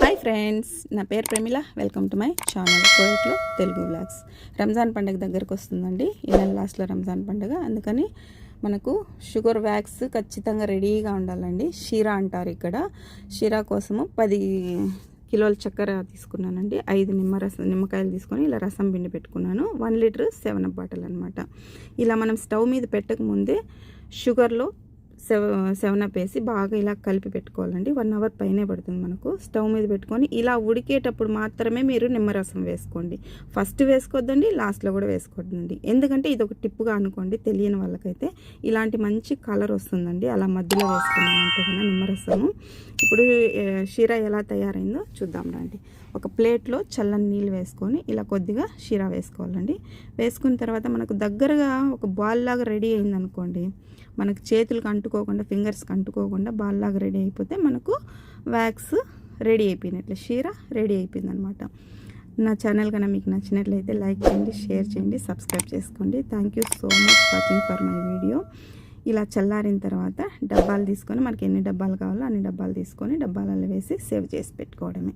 Hi friends నా పేరు Pramila welcome to my channel కోయట్లో Telugu vlogs Ramzan పండుగ దగ్గరకు వస్తుందండి. ఈ నెల లాస్ట్లో రంజాన్ పండుగ. అందుకని మనకు షుగర్ వ్యాక్స్ ఖచ్చితంగా రెడీగా ఉండాలండి. షీరా అంటారు ఇక్కడ. షీరా కోసము పది కిలోల చక్కెర తీసుకున్నానండి. ఐదు నిమ్మ రసం నిమ్మకాయలు తీసుకొని ఇలా రసం పిండి పెట్టుకున్నాను. వన్ లీటర్ సెవెన్ బాటిల్ అనమాట ఇలా మనం స్టవ్ మీద పెట్టకముందే షుగర్లో సెవెన్ అప్ వేసి బాగా ఇలా కలిపి పెట్టుకోవాలండి. వన్ అవర్ పైనే పడుతుంది మనకు. స్టవ్ మీద పెట్టుకొని ఇలా ఉడికేటప్పుడు మాత్రమే మీరు నిమ్మరసం వేసుకోండి. ఫస్ట్ వేసుకోవద్దండి లాస్ట్లో కూడా వేసుకోవద్దండి ఎందుకంటే ఇది ఒక టిప్పుగా అనుకోండి తెలియని వాళ్ళకైతే ఇలాంటి మంచి కలర్ వస్తుందండి. అలా మధ్యలో వేసుకున్నామంటే కన్నా నిమ్మరసము. ఇప్పుడు ఏ, షీరా ఎలా తయారైందో చూద్దాం రండి. ఒక ప్లేట్లో చల్లని నీళ్ళు వేసుకొని ఇలా కొద్దిగా షీరా వేసుకోవాలండి. వేసుకున్న తర్వాత మనకు దగ్గరగా ఒక బాల్ లాగా రెడీ అయిందనుకోండి మనకు చేతులకు అంటుకోకుండా ఫింగర్స్కి అంటుకోకుండా బాల్లాగా రెడీ అయిపోతే మనకు వ్యాక్స్ రెడీ అయిపోయినట్లు షీర రెడీ అయిపోయింది అనమాట నా ఛానల్ కన్నా మీకు నచ్చినట్లయితే లైక్ చేయండి షేర్ చేయండి సబ్స్క్రైబ్ చేసుకోండి. Thank you so much watching for my video ఇలా చల్లారిన తర్వాత డబ్బాలు తీసుకొని మనకి ఎన్ని డబ్బాలు కావాలో అన్ని డబ్బాలు తీసుకొని డబ్బాలలో వేసి సేవ్ చేసి పెట్టుకోవడమే.